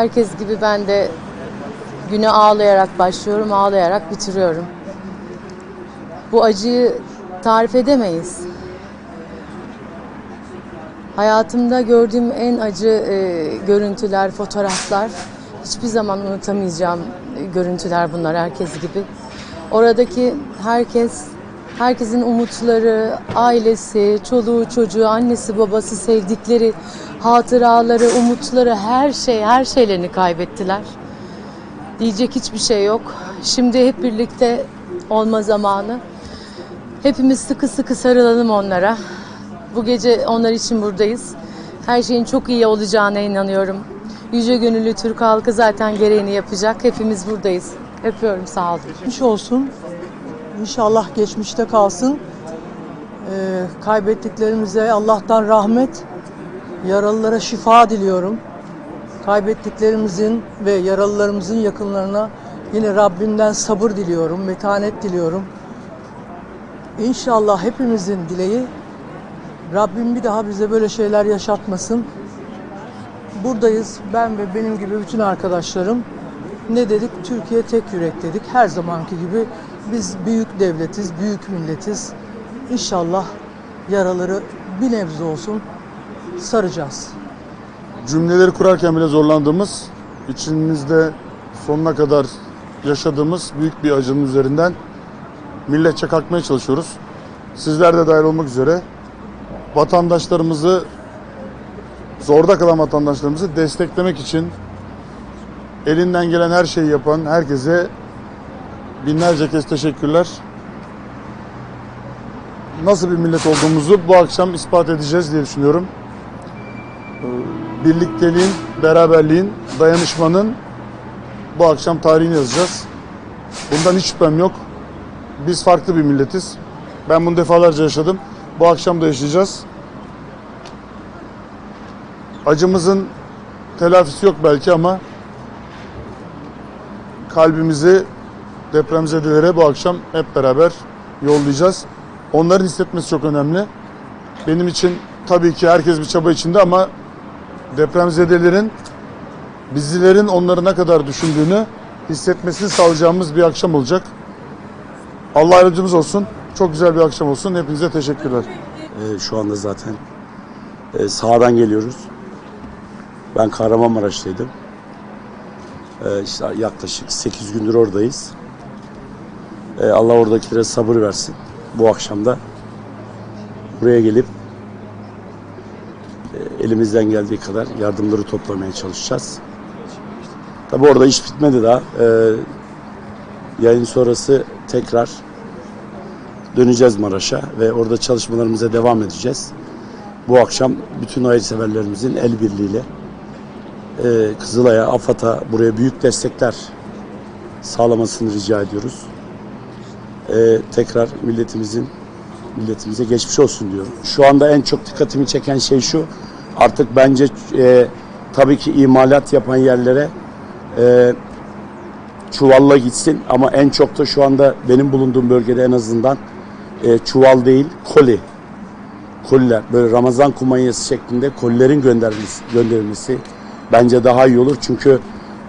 herkes gibi ben de güne ağlayarak başlıyorum, ağlayarak bitiriyorum. Bu acıyı tarif edemeyiz. Hayatımda gördüğüm en acı e, görüntüler, fotoğraflar. Hiçbir zaman unutamayacağım e, görüntüler bunlar herkes gibi. Oradaki herkes, herkesin umutları, ailesi, çoluğu, çocuğu, annesi, babası, sevdikleri, hatıraları, umutları, her şey, her şeylerini kaybettiler. Diyecek hiçbir şey yok. Şimdi hep birlikte olma zamanı. Hepimiz sıkı sıkı sarılalım onlara. Bu gece onlar için buradayız. Her şeyin çok iyi olacağına inanıyorum. Yüce gönüllü Türk halkı zaten gereğini yapacak. Hepimiz buradayız. Öpüyorum sağ olun. Geçmiş olsun. İnşallah geçmişte kalsın. Ee, kaybettiklerimize Allah'tan rahmet, yaralılara şifa diliyorum. Kaybettiklerimizin ve yaralılarımızın yakınlarına yine Rabbimden sabır diliyorum, metanet diliyorum. İnşallah hepimizin dileği Rabbim bir daha bize böyle şeyler yaşatmasın. Buradayız. Ben ve benim gibi bütün arkadaşlarım ne dedik? Türkiye tek yürek dedik. Her zamanki gibi biz büyük devletiz, büyük milletiz. İnşallah yaraları bir nebze olsun saracağız. cümleleri kurarken bile zorlandığımız, içimizde sonuna kadar yaşadığımız büyük bir acının üzerinden milletçe kalkmaya çalışıyoruz. Sizler de dahil olmak üzere vatandaşlarımızı, zorda kalan vatandaşlarımızı desteklemek için elinden gelen her şeyi yapan herkese binlerce kez teşekkürler. Nasıl bir millet olduğumuzu bu akşam ispat edeceğiz diye düşünüyorum birlikteliğin, beraberliğin, dayanışmanın bu akşam tarihini yazacağız. Bundan hiç şüphem yok. Biz farklı bir milletiz. Ben bunu defalarca yaşadım. Bu akşam da yaşayacağız. Acımızın telafisi yok belki ama kalbimizi depremzedelere bu akşam hep beraber yollayacağız. Onların hissetmesi çok önemli. Benim için tabii ki herkes bir çaba içinde ama depremzedelerin bizlerin onları ne kadar düşündüğünü hissetmesini sağlayacağımız bir akşam olacak. Allah yardımcımız olsun. Çok güzel bir akşam olsun. Hepinize teşekkürler. Ee, şu anda zaten e, sağdan geliyoruz. Ben Kahramanmaraş'taydım. Ee, işte yaklaşık 8 gündür oradayız. Ee, Allah oradakilere sabır versin. Bu akşam da buraya gelip elimizden geldiği kadar yardımları toplamaya çalışacağız. Tabi orada iş bitmedi daha. Ee, yayın sonrası tekrar döneceğiz Maraş'a ve orada çalışmalarımıza devam edeceğiz. Bu akşam bütün hayırseverlerimizin el birliğiyle e, Kızılay'a, AFAD'a buraya büyük destekler sağlamasını rica ediyoruz. E, tekrar milletimizin milletimize geçmiş olsun diyorum. Şu anda en çok dikkatimi çeken şey şu. Artık bence e, tabii ki imalat yapan yerlere e, çuvalla gitsin. Ama en çok da şu anda benim bulunduğum bölgede en azından e, çuval değil koli. Koliler böyle Ramazan kumanyası şeklinde kolilerin gönderilmesi, gönderilmesi bence daha iyi olur. Çünkü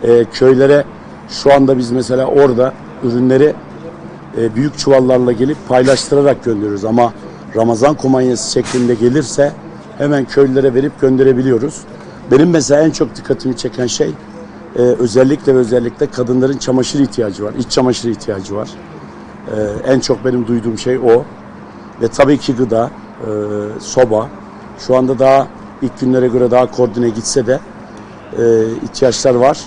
e, köylere şu anda biz mesela orada ürünleri e, büyük çuvallarla gelip paylaştırarak gönderiyoruz. Ama Ramazan kumanyası şeklinde gelirse hemen köylülere verip gönderebiliyoruz. Benim mesela en çok dikkatimi çeken şey e, özellikle ve özellikle kadınların çamaşır ihtiyacı var, iç çamaşır ihtiyacı var. Ee, en çok benim duyduğum şey o. Ve tabii ki gıda, e, soba. Şu anda daha ilk günlere göre daha koordine gitse de e, ihtiyaçlar var.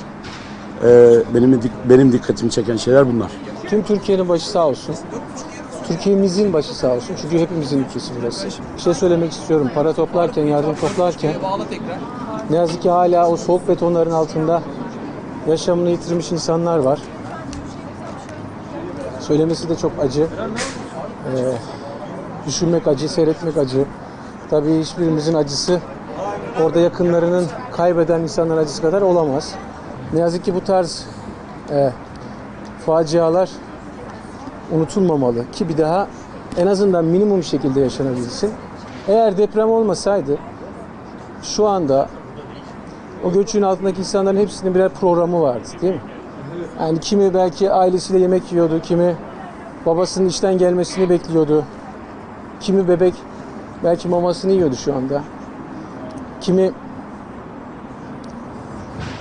E, benim benim dikkatimi çeken şeyler bunlar. Tüm Türkiye'nin başı sağ olsun. Türkiye'mizin başı sağ olsun. Çünkü hepimizin ülkesi burası. Bir şey söylemek istiyorum. Para toplarken, yardım toplarken ne yazık ki hala o soğuk betonların altında yaşamını yitirmiş insanlar var. Söylemesi de çok acı. Ee, düşünmek acı, seyretmek acı. Tabii hiçbirimizin acısı orada yakınlarının kaybeden insanların acısı kadar olamaz. Ne yazık ki bu tarz e, facialar unutulmamalı ki bir daha en azından minimum şekilde yaşanabilsin. Eğer deprem olmasaydı şu anda O göçün altındaki insanların hepsinin birer programı vardı değil mi? Yani kimi belki ailesiyle yemek yiyordu, kimi babasının işten gelmesini bekliyordu. Kimi bebek belki mamasını yiyordu şu anda. Kimi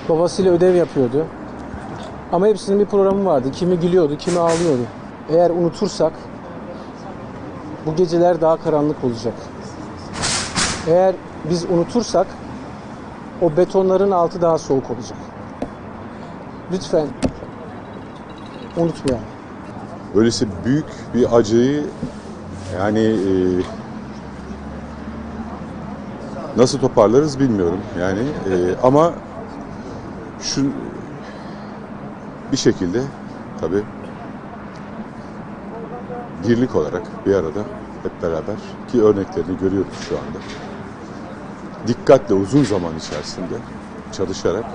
babasıyla ödev yapıyordu. Ama hepsinin bir programı vardı. Kimi gülüyordu, kimi ağlıyordu. Eğer unutursak bu geceler daha karanlık olacak. Eğer biz unutursak o betonların altı daha soğuk olacak. Lütfen unutmayalım. Böylesi büyük bir acıyı yani e, nasıl toparlarız bilmiyorum yani e, ama şu bir şekilde tabi birlik olarak bir arada hep beraber ki örneklerini görüyoruz şu anda. Dikkatle uzun zaman içerisinde çalışarak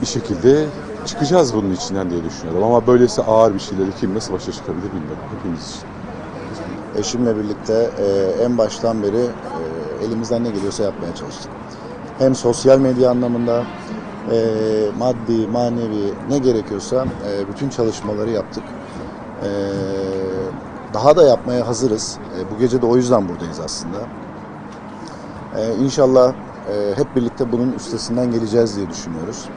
bir şekilde çıkacağız bunun içinden diye düşünüyorum. Ama böylesi ağır bir şeyleri kim nasıl başa çıkabilir bilmiyorum hepimiz için. Eşimle birlikte e, en baştan beri e, elimizden ne geliyorsa yapmaya çalıştık. Hem sosyal medya anlamında e, maddi, manevi ne gerekiyorsa e, bütün çalışmaları yaptık. E, daha da yapmaya hazırız. E, bu gece de o yüzden buradayız aslında. E, inşallah e, hep birlikte bunun üstesinden geleceğiz diye düşünüyoruz.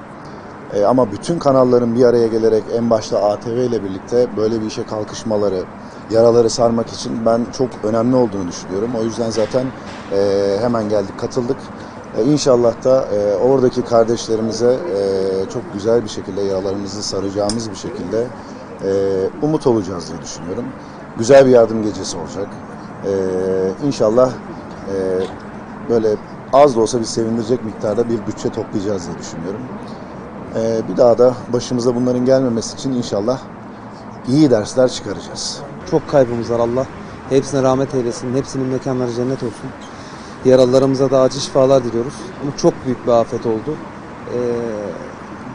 E, ama bütün kanalların bir araya gelerek en başta ATV ile birlikte böyle bir işe kalkışmaları, yaraları sarmak için ben çok önemli olduğunu düşünüyorum. O yüzden zaten e, hemen geldik, katıldık. E, inşallah da e, oradaki kardeşlerimize e, çok güzel bir şekilde yaralarımızı saracağımız bir şekilde e, umut olacağız diye düşünüyorum. Güzel bir yardım gecesi olacak. E, inşallah e, böyle az da olsa bir sevindirecek miktarda bir bütçe toplayacağız diye düşünüyorum. Bir daha da başımıza bunların gelmemesi için inşallah iyi dersler çıkaracağız. Çok kaybımız var Allah. Hepsine rahmet eylesin. Hepsinin mekanları cennet olsun. Yaralılarımıza da acil şifalar diliyoruz. Ama çok büyük bir afet oldu. Ee,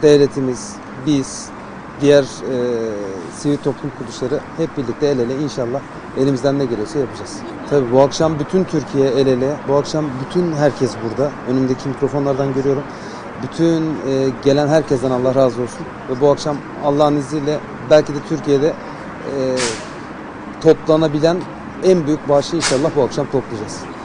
devletimiz, biz, diğer e, sivil toplum kuruluşları hep birlikte el ele inşallah elimizden ne geliyorsa yapacağız. Tabii bu akşam bütün Türkiye el ele, bu akşam bütün herkes burada. Önümdeki mikrofonlardan görüyorum. Bütün e, gelen herkesten Allah razı olsun. Ve bu akşam Allah'ın izniyle belki de Türkiye'de e, toplanabilen en büyük bağışı inşallah bu akşam toplayacağız.